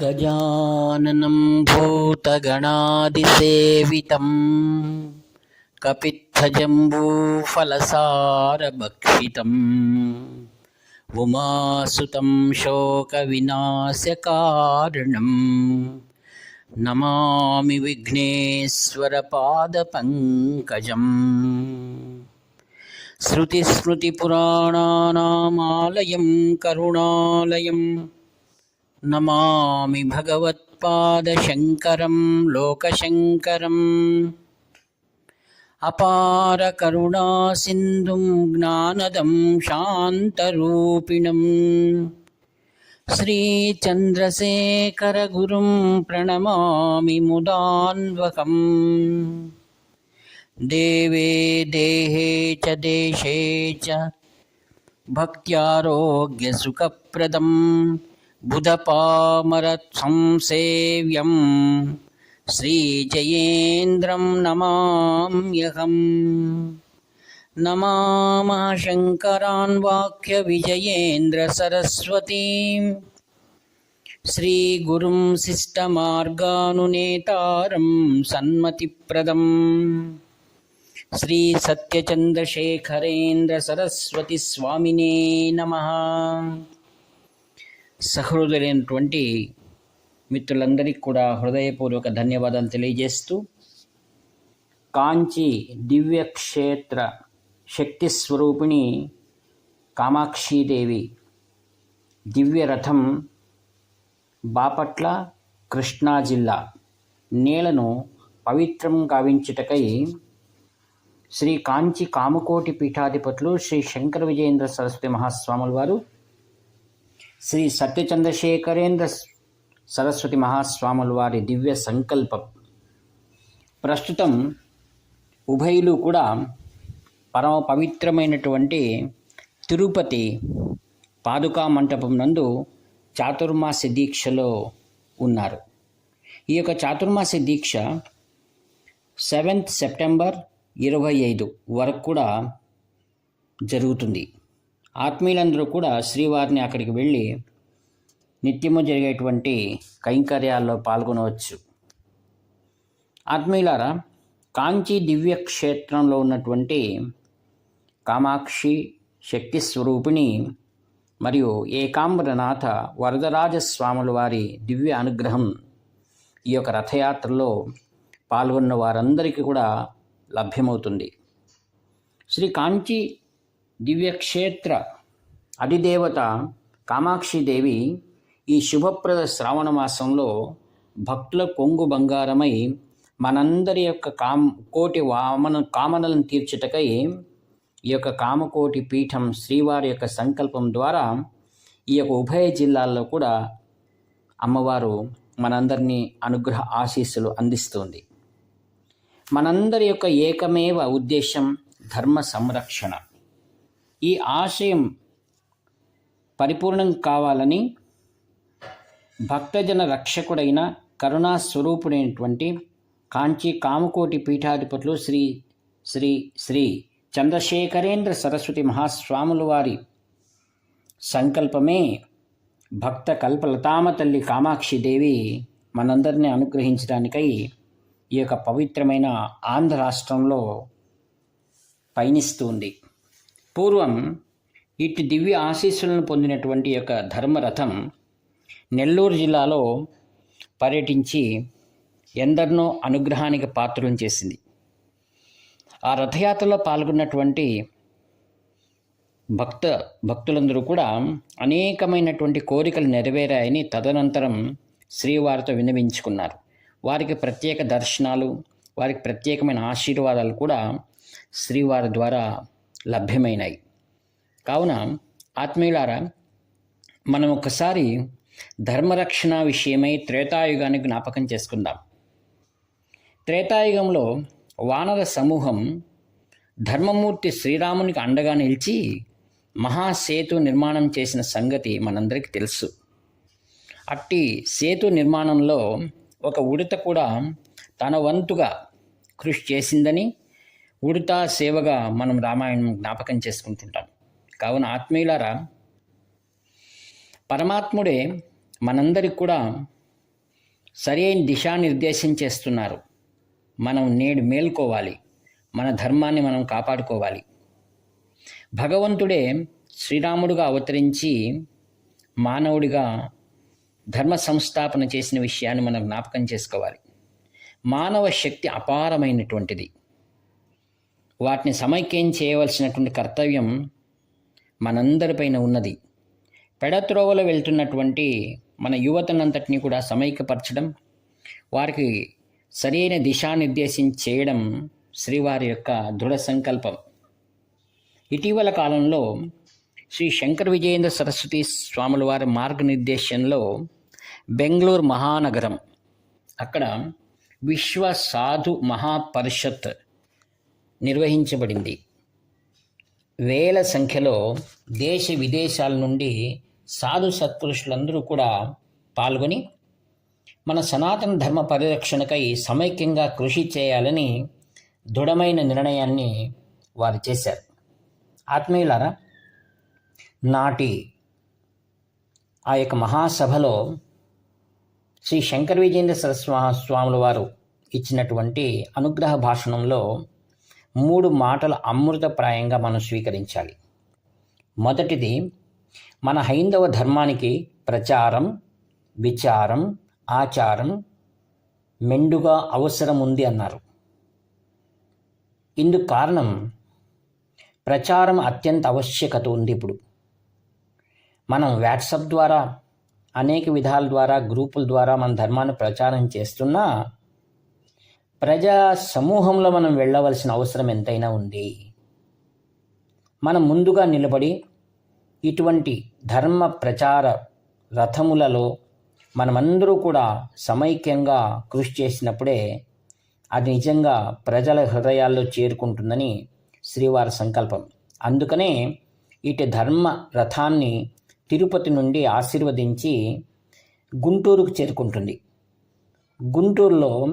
गजाननं भूतगणादिसेवितं कपित्थजम्बूफलसारभक्षितम् उमासुतं शोकविनाशकारणम् नमामि विघ्नेश्वरपादपङ्कजम् श्रुतिस्मृतिपुराणानामालयं करुणालयम् नमामि भगवत्पादशङ्करं लोकशङ्करम् अपारकरुणासिन्धुं ज्ञानदं शान्तरूपिणम्। श्रीचन्द्रशेखरगुरुं प्रणमामि मुदान्वकम्। देवे देहे च देशे च भक्त्यारोग्यसुखप्रदम् बुधपामरत्संसेव्यं श्रीजयेन्द्रं नमाम्यहम् नमामः शङ्करान् वाक्यविजयेन्द्रसरस्वतीं श्रीगुरुं शिष्टमार्गानुनेतारं सन्मतिप्रदम् श्रीसत्यचन्द्रशेखरेन्द्रसरस्वतिस्वामिने नमः సహృదయులైనటువంటి మిత్రులందరికీ కూడా హృదయపూర్వక ధన్యవాదాలు తెలియజేస్తూ కాంచి దివ్యక్షేత్ర శక్తి స్వరూపిణి కామాక్షీదేవి దివ్యరథం బాపట్ల కృష్ణా జిల్లా నేలను పవిత్రం గావించుటకై శ్రీ కాంచి కామకోటి పీఠాధిపతులు శ్రీ శంకర విజయేంద్ర సరస్వతి మహాస్వాముల వారు శ్రీ సత్యచంద్రశేఖరేంద్ర సరస్వతి మహాస్వాముల వారి దివ్య సంకల్పం. ప్రస్తుతం ఉభయులు కూడా పరమ పవిత్రమైనటువంటి తిరుపతి పాదుకా మంటపం నందు చాతుర్మాస దీక్షలో ఉన్నారు. ఈ యొక్క చాతుర్మాస దీక్ష సెవెంత్ సెప్టెంబర్ ఇరవై ఐదు వరకు కూడా జరుగుతుంది. ఆత్మీయులందరూ కూడా శ్రీవారిని అక్కడికి వెళ్ళి నిత్యము జరిగేటువంటి కైంకర్యాల్లో పాల్గొనవచ్చు. ఆత్మీయులారా కాంచీ దివ్యక్షేత్రంలో ఉన్నటువంటి కామాక్షి శక్తి స్వరూపిణి మరియు ఏకాంబరనాథ వరదరాజస్వాముల వారి దివ్య అనుగ్రహం ఈ యొక్క రథయాత్రలో పాల్గొన్న వారందరికీ కూడా లభ్యమవుతుంది. శ్రీ కాంచీ దివ్యక్షేత్ర అధిదేవత కామాక్షిదేవి ఈ శుభప్రద శ్రావణ మాసంలో భక్తుల కొంగు బంగారమై మనందరి యొక్క కామ్ కోటి వామన కామనలను తీర్చుటకై ఈ యొక్క కామకోటి పీఠం శ్రీవారి యొక్క సంకల్పం ద్వారా ఈ యొక్క ఉభయ జిల్లాల్లో కూడా అమ్మవారు మనందరినీ అనుగ్రహ ఆశీస్సులు అందిస్తుంది. మనందరి యొక్క ఏకమేవ ఉద్దేశం ధర్మ సంరక్షణ. ఈ ఆశయం పరిపూర్ణం కావాలని భక్తజన రక్షకుడైన కరుణా స్వరూపుడైనటువంటి కాంచీ కామకోటి పీఠాధిపతులు శ్రీ శ్రీ శ్రీ చంద్రశేఖరేంద్ర సరస్వతి మహాస్వాముల వారి సంకల్పమే భక్త కల్పలతామ తల్లి కామాక్షిదేవి మనందరినీ అనుగ్రహించడానికై ఈ యొక్క పవిత్రమైన ఆంధ్ర రాష్ట్రంలో పయనిస్తుంది పూర్వం ఇటు దివ్య ఆశీస్సులను పొందినటువంటి యొక్క ధర్మరథం నెల్లూరు జిల్లాలో పర్యటించి ఎందరినో అనుగ్రహానికి పాత్రలను చేసింది. ఆ రథయాత్రలో పాల్గొన్నటువంటి భక్త భక్తులందరూ కూడా అనేకమైనటువంటి కోరికలు నెరవేరాయని తదనంతరం శ్రీవారితో విన్నవించుకున్నారు. వారికి ప్రత్యేక దర్శనాలు వారికి ప్రత్యేకమైన ఆశీర్వాదాలు కూడా శ్రీవారి ద్వారా లభ్యమైనాయి కావున ఆత్మీయులారా మనం ఒకసారి ధర్మరక్షణ విషయమై త్రేతాయుగాన్ని జ్ఞాపకం చేసుకుందాం. త్రేతాయుగంలో వానర సమూహం ధర్మమూర్తి శ్రీరామునికి అండగా నిలిచి మహాసేతు నిర్మాణం చేసిన సంగతి మనందరికీ తెలుసు. అట్టి సేతు నిర్మాణంలో ఒక ఉడత కూడా తన వంతుగా కృషి చేసిందని ఉడతా సేవగా మనం రామాయణం జ్ఞాపకం చేసుకుంటుంటాం. కావున ఆత్మీయులారా పరమాత్ముడే మనందరికి కూడా సరైన దిశానిర్దేశం చేస్తున్నారు. మనం నేడు మేల్కోవాలి. మన ధర్మాన్ని మనం కాపాడుకోవాలి. భగవంతుడే శ్రీరాముడుగా అవతరించి మానవుడిగా ధర్మ సంస్థాపన చేసిన విషయాన్ని మనం జ్ఞాపకం చేసుకోవాలి. మానవ శక్తి అపారమైనటువంటిది. వాటిని సమైక్యం చేయవలసినటువంటి కర్తవ్యం మనందరిపైన ఉన్నది. పెడత్రోవలో వెళ్తున్నటువంటి మన యువతనంతటిని కూడా సమైక్యపరచడం వారికి సరైన దిశానిర్దేశం చేయడం శ్రీవారి యొక్క దృఢ సంకల్పం. ఇటీవల కాలంలో శ్రీ శంకర విజయేంద్ర సరస్వతి స్వాముల వారి మార్గనిర్దేశంలో బెంగళూరు మహానగరం అక్కడ విశ్వ సాధు మహాపరిషత్ నిర్వహించబడింది. వేల సంఖ్యలో దేశ విదేశాల నుండి సాధు సత్పురుషులందరూ కూడా పాల్గొని మన సనాతన ధర్మ పరిరక్షణకై సమైక్యంగా కృషి చేయాలని దృఢమైన నిర్ణయాన్ని వారు చేశారు. ఆత్మీయులారా నాటి ఆ యొక్క మహాసభలో శ్రీ శంకర విజేంద్ర సరస్వా స్వాముల వారు ఇచ్చినటువంటి అనుగ్రహ భాషణంలో మూడు మాటల అమృతప్రాయంగా మనం స్వీకరించాలి. మొదటిది మన హైందవ ధర్మానికి ప్రచారం విచారం ఆచారం మెండుగా అవసరం ఉంది అన్నారు. ఇందుకు కారణం ప్రచారం అత్యంత ఆవశ్యకత ఉంది ఇప్పుడు. మనం వాట్సాప్ ద్వారా అనేక విధాల ద్వారా గ్రూపుల ద్వారా మన ధర్మాన్ని ప్రచారం చేస్తున్నా ప్రజా సమూహంలో మనం వెళ్ళవలసిన అవసరం ఎంతైనా ఉంది. మనం ముందుగా నిలబడి ఇటువంటి ధర్మ ప్రచార రథములలో మనమందరూ కూడా సమైక్యంగా కృషి చేసినప్పుడే అది నిజంగా ప్రజల హృదయాల్లో చేరుకుంటుందని శ్రీవారి సంకల్పం. అందుకనే ఇటు ధర్మ రథాన్ని తిరుపతి నుండి ఆశీర్వదించి గుంటూరుకు చేరుకుంటుంది. గుంటూరులో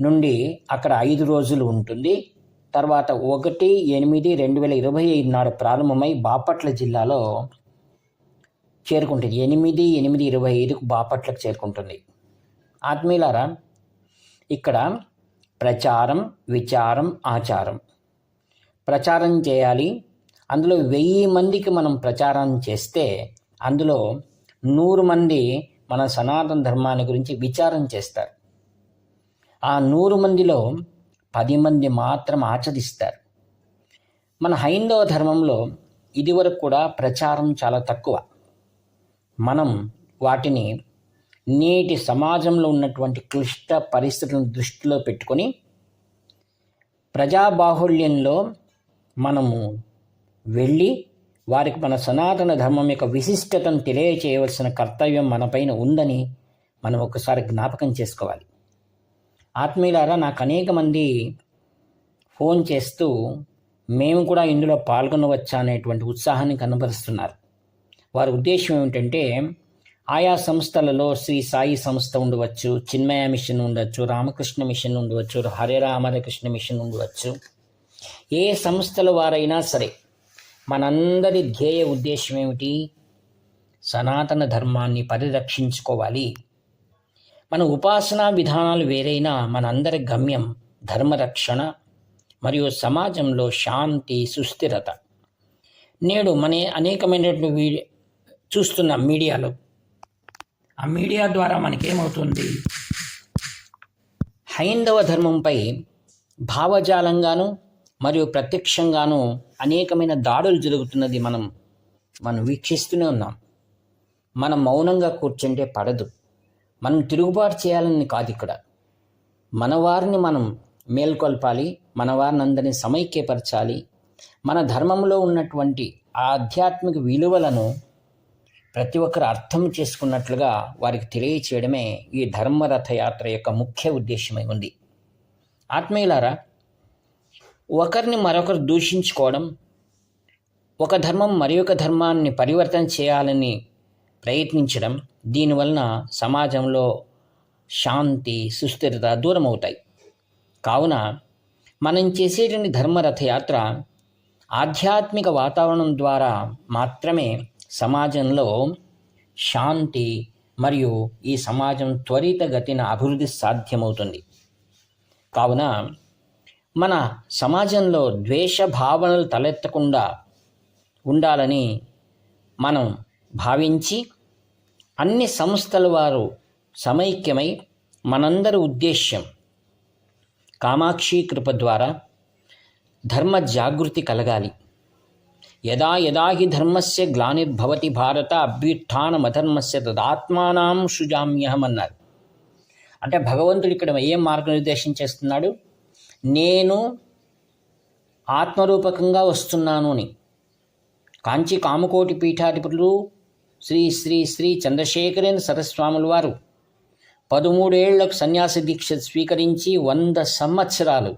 నుండి అక్కడ ఐదు రోజులు ఉంటుంది. తర్వాత ఒకటి ఎనిమిది రెండు వేల ఇరవై ఐదు నాడు ప్రారంభమై బాపట్ల జిల్లాలో చేరుకుంటుంది. ఎనిమిది ఎనిమిది ఇరవై ఐదుకు బాపట్లకు చేరుకుంటుంది. ఆత్మీయులారా ఇక్కడ ప్రచారం విచారం ఆచారం. ప్రచారం చేయాలి. అందులో వెయ్యి మందికి మనం ప్రచారం చేస్తే అందులో నూరు మంది మన సనాతన ధర్మాన్ని గురించి విచారం చేస్తారు. ఆ నూరు మందిలో పది మంది మాత్రం ఆచరిస్తారు. మన హైందవ ధర్మంలో ఇదివరకు కూడా ప్రచారం చాలా తక్కువ. మనం వాటిని నేటి సమాజంలో ఉన్నటువంటి క్లిష్ట పరిస్థితులను దృష్టిలో పెట్టుకొని ప్రజాబాహుళ్యంలో మనము వెళ్ళి వారికి మన సనాతన ధర్మం యొక్క విశిష్టతను తెలియచేయవలసిన కర్తవ్యం మనపైన ఉందని మనం ఒకసారి జ్ఞాపకం చేసుకోవాలి. ఆత్మీయులారా నాకు అనేక మంది ఫోన్ చేస్తూ మేము కూడా ఇందులో పాల్గొనవచ్చా అనేటువంటి ఉత్సాహాన్ని కనబరుస్తున్నారు. వారి ఉద్దేశం ఏమిటంటే ఆయా సంస్థలలో శ్రీ సాయి సంస్థ ఉండవచ్చు చిన్మయ మిషన్ ఉండవచ్చు రామకృష్ణ మిషన్ ఉండవచ్చు హరే రామకృష్ణ మిషన్ ఉండవచ్చు. ఏ సంస్థల వారైనా సరే మనందరి ధ్యేయ ఉద్దేశం ఏమిటి? సనాతన ధర్మాన్ని పరిరక్షించుకోవాలి. మన ఉపాసనా విధానాలు వేరైనా మనందరి గమ్యం ధర్మరక్షణ మరియు సమాజంలో శాంతి సుస్థిరత. నేడు మన అనేకమైనటువంటి వీడి చూస్తున్న మీడియాలో. ఆ మీడియా ద్వారా మనకేమవుతుంది? హైందవ ధర్మంపై భావజాలంగాను మరియు ప్రత్యక్షంగాను అనేకమైన దాడులు జరుగుతున్నది మనం మనం వీక్షిస్తూనే ఉన్నాం. మనం మౌనంగా కూర్చుంటే పడదు. మనం తిరుగుబాటు చేయాలని కాదు ఇక్కడ. మన వారిని మనం మేల్కొల్పాలి మన వారిని అందరినీ సమైక్యపరచాలి. మన ధర్మంలో ఉన్నటువంటి ఆధ్యాత్మిక విలువలను ప్రతి ఒక్కరు అర్థం చేసుకున్నట్లుగా వారికి తెలియచేయడమే ఈ ధర్మరథయాత్ర యొక్క ముఖ్య ఉద్దేశమై ఉంది. ఆత్మీయులారా ఒకరిని మరొకరు దూషించుకోవడం ఒక ధర్మం మరి ఒక ధర్మాన్ని పరివర్తన చేయాలని ప్రయత్నించడం దీనివలన సమాజంలో శాంతి సుస్థిరత దూరం అవుతాయి కావున మనం చేసేటువంటి ధర్మరథయాత్ర ఆధ్యాత్మిక వాతావరణం ద్వారా మాత్రమే సమాజంలో శాంతి మరియు ఈ సమాజం త్వరితగతిన అభివృద్ధి సాధ్యమవుతుంది. కావున మన సమాజంలో ద్వేష భావనలు తలెత్తకుండా ఉండాలని మనం భావించి అన్ని సంస్థల వారు సమైక్యమై మనందరి ఉద్దేశ్యం కామాక్షి కృప ద్వారా ధర్మ జాగృతి కలగాలి. యదా యదా హి ధర్మస్య గ్లానిర్భవతి భారత అభ్యుత్థానమధర్మస్య తదాత్మానాం సృజామ్యహం అన్నారు. అంటే భగవంతుడు ఇక్కడ ఏం మార్గనిర్దేశం చేస్తున్నాడు? నేను ఆత్మరూపకంగా వస్తున్నాను అని. కాంచి కామకోటి పీఠాధిపతులు శ్రీ శ్రీ శ్రీ చంద్రశేఖరేంద్ర సరస్వాముల వారు పదమూడేళ్ళకు సన్యాస దీక్ష స్వీకరించి వంద సంవత్సరాలు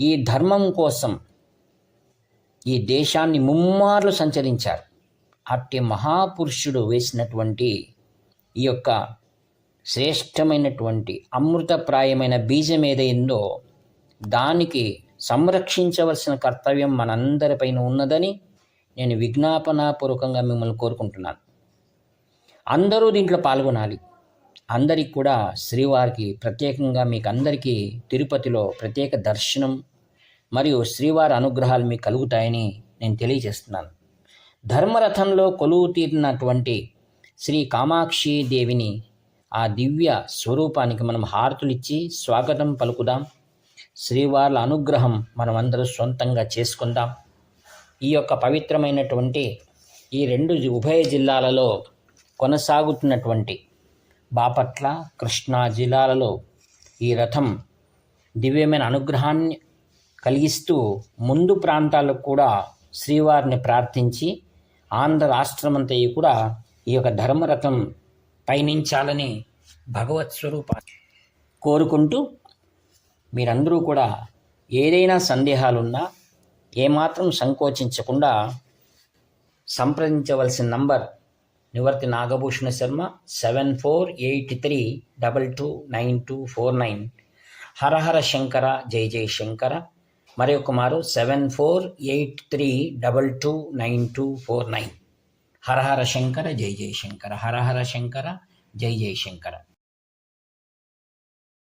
ఈ ధర్మం కోసం ఈ దేశాన్ని ముమ్మార్లు సంచరించారు. అట్టి మహాపురుషుడు వేసినటువంటి ఈ యొక్క శ్రేష్టమైనటువంటి అమృతప్రాయమైన బీజం ఏదైందో దానికి సంరక్షించవలసిన కర్తవ్యం మనందరిపైన ఉన్నదని నేను విజ్ఞాపనాపూర్వకంగా మిమ్మల్ని కోరుకుంటున్నాను. అందరూ దీంట్లో పాల్గొనాలి. అందరికి కూడా శ్రీవారికి ప్రత్యేకంగా మీకు అందరికీ తిరుపతిలో ప్రత్యేక దర్శనం మరియు శ్రీవారి అనుగ్రహాలు మీకు కలుగుతాయని నేను తెలియజేస్తున్నాను. ధర్మరథంలో కొలువు తీరినటువంటి శ్రీ కామాక్షి దేవిని ఆ దివ్య స్వరూపానికి మనం హారతులిచ్చి స్వాగతం పలుకుదాం. శ్రీవార్ల అనుగ్రహం మనమందరూ సొంతంగా చేసుకుందాం. ఈ యొక్క పవిత్రమైనటువంటి ఈ రెండు ఉభయ జిల్లాలలో కొనసాగుతున్నటువంటి బాపట్ల కృష్ణా జిల్లాలలో ఈ రథం దివ్యమైన అనుగ్రహాన్ని కలిగిస్తూ ముందు ప్రాంతాలకు కూడా శ్రీవారిని ప్రార్థించి ఆంధ్ర రాష్ట్రమంతయు కూడా ఈ యొక్క ధర్మరథం పయనించాలని భగవత్ స్వరూప కోరుకుంటూ మీరందరూ కూడా ఏదైనా సందేహాలున్నా ఏమాత్రం సంకోచించకుండా సంప్రదించవలసిన number Nivarthi Nagabhushana Sharma seven four eight three double two nine two four nine. Harahara Shankara జై జై శంకర. మరి మారు seven four eight three double two nine two four nine. Harahara Shankara జై జై శంకర. హరహర శంకర జై జై శంకర.